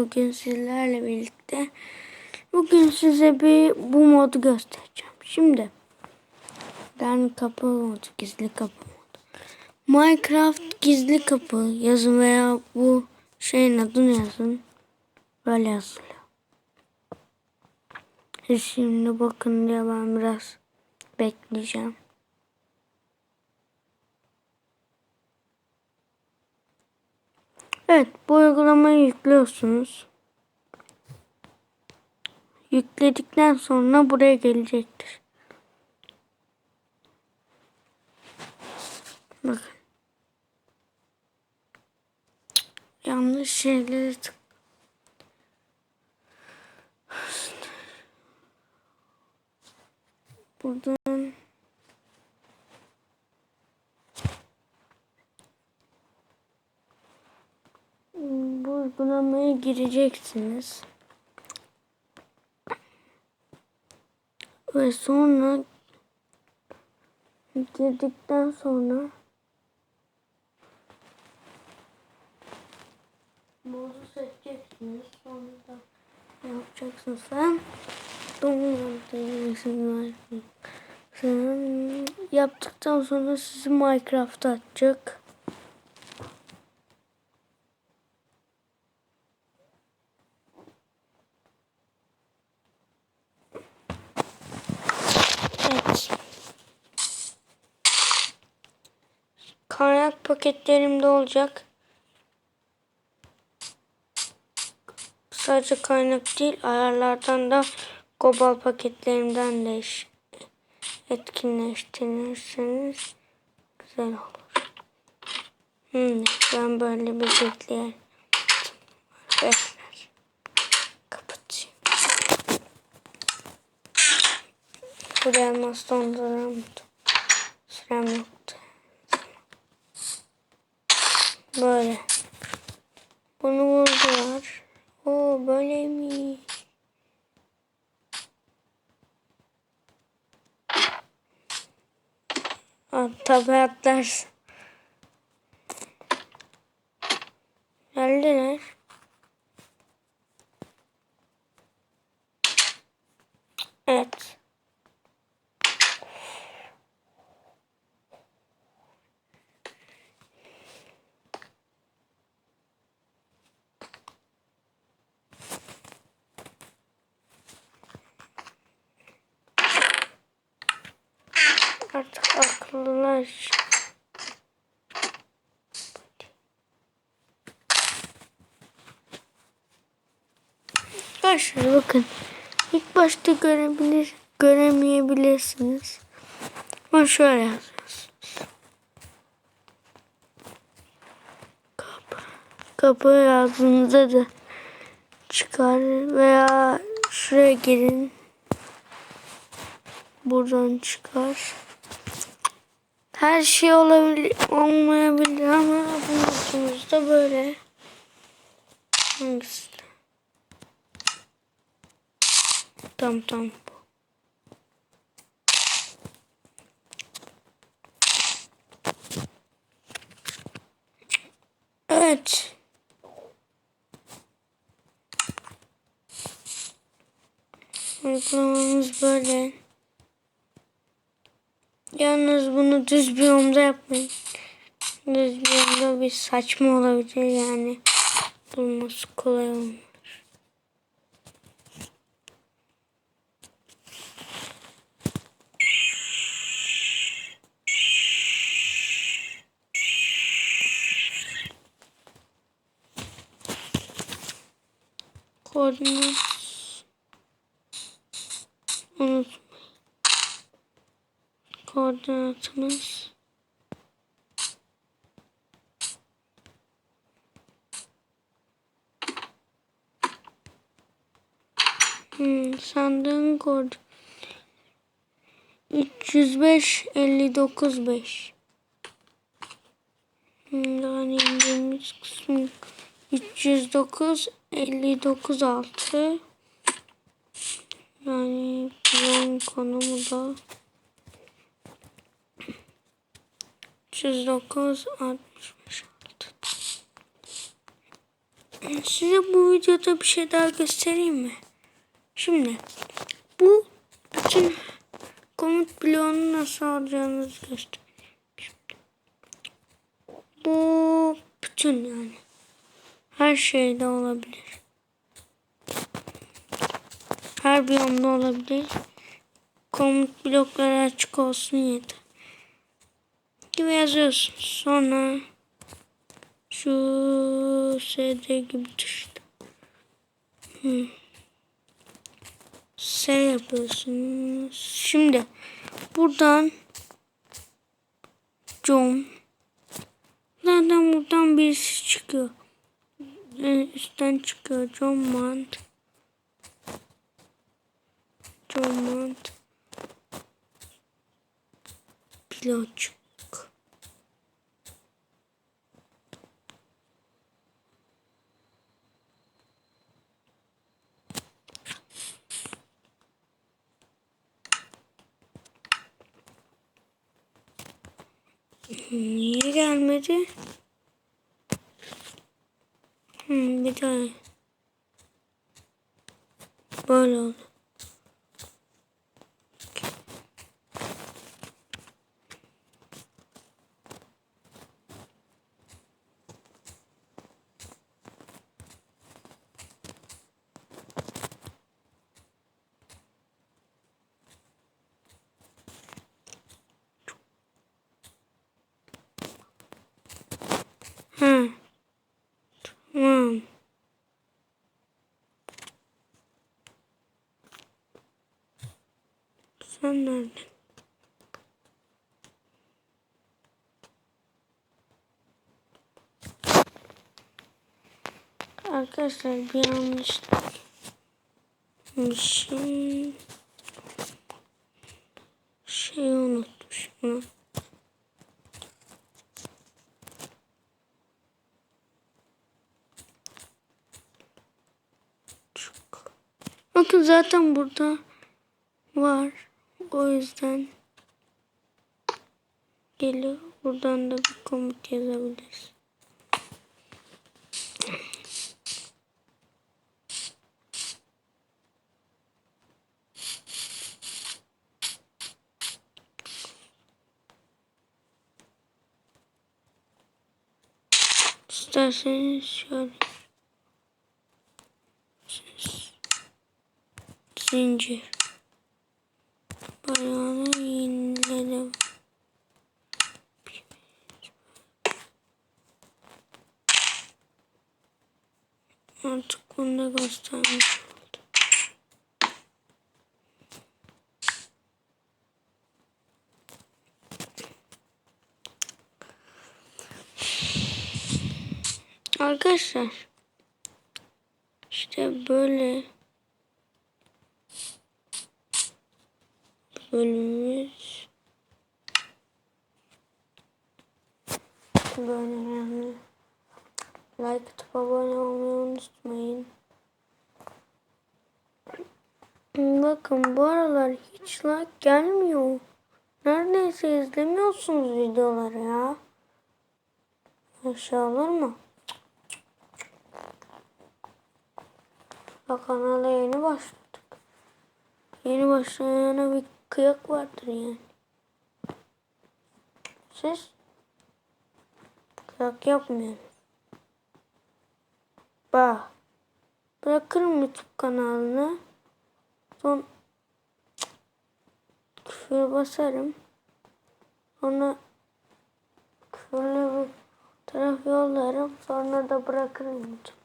Bugün sizlerle birlikte bugün size bir bu modu göstereceğim. Şimdi ben kapı modu, gizli kapı modu. Minecraft gizli kapı yazın veya bu şeyin adını yazın. Böyle yazılıyor. Şimdi bakın diye ben biraz bekleyeceğim. Evet bu uygulamayı yüklüyorsunuz. Yükledikten sonra buraya gelecektir. Bakın. Yanlış şeyleri tık. Buradan bu uygulamaya gireceksiniz. Ve sonra girdikten sonra modu seçeceksiniz. Sonra da ne yapacaksınız sen? Sen yaptıktan sonra sizi Minecraft'a atacak. Evet. Kaynak paketlerimde olacak. Sadece kaynak değil ayarlardan da global paketlerimden de etkinleştirirseniz güzel olur. Hmm, ben böyle bir bekleyelim. Bekler. Kapatayım. Buraya elmas donduramadım. Sürem yoktu. Böyle. Bunu vurdular. Oo böyle mi? Aa, tabi atlarsın. Geldiler. Evet. Artık akıllılar. Arkadaşlar bakın. İlk başta görebilir, göremeyebilirsiniz. Ama şöyle yazıyorsunuz. Kapı. Kapı yazdığınızda da çıkar veya şuraya girin. Buradan çıkar. Her şey olabilir, olmayabilir ama bu notumuzda böyle. Hangisi? Tamam tamam. Evet. Uygulamamız böyle. Yalnız bunu düz bir yolda yapmayın. Düz bir yolda bir saçma olabilir yani. Bulması kolay olmuyor. Koordinat unutmayın. Koordinatımız hmm, sandığın kod 305 59 5 hmm, daha indirmiş kısmı 309 59 6 yani bunun konumu da 309 65 6 Size bu videoda bir şey daha göstereyim mi? Şimdi bu bütün komut bloğunu nasıl alacağınızı göstereyim. Bu bütün yani. Her şeyde olabilir. Her biyomda olabilir. Komut blokları açık olsun yeter. Gibi yazıyorsun. Sonra şu SD gibi düştü. Hmm. S yapıyorsunuz. Şimdi buradan John Zaten buradan birisi çıkıyor. Üstten çıkıyor. John Mant. John Mant. Pilotçuk. Niye gelmedi? Hmm, bir daha. Böyle oldu. Ha. Tamam. Sen nereden? Arkadaşlar bir şey şey unutmuşum. Bakın zaten burada var. O yüzden geliyor. Buradan da bir komut yazabiliriz. İsterseniz şöyle zincir bayağını yeniledim. Artık bunu da göstermiş oldum. Arkadaşlar işte böyle bölümümüz böyle önemli. Like atıp abone olmayı unutmayın. Bakın bu aralar hiç like gelmiyor. Neredeyse izlemiyorsunuz videoları ya. Aşağı olur mu? Bak kanala yeni başladık. Yeni başlayana bir kıyak vardır yani. Siz kıyak yapmıyorsunuz. Bak. Bırakırım YouTube kanalını. Son küfür basarım. Sonra küfürlü bir taraf yollarım. Sonra da bırakırım YouTube.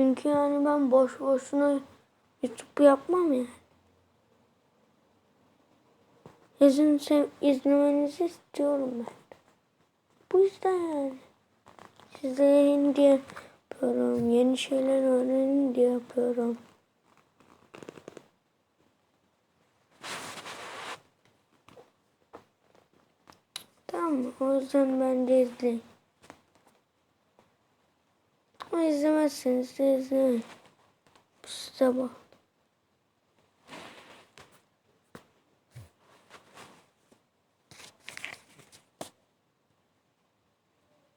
Çünkü yani ben boş boşuna YouTube yapmam ya. İzin sev izlemenizi istiyorum ben. Bu yüzden yani. Yayın diye yapıyorum. Yeni şeyler öğrenin diye yapıyorum. Tamam? O yüzden ben de izleyin. Ama izlemezseniz de izleyin. Size.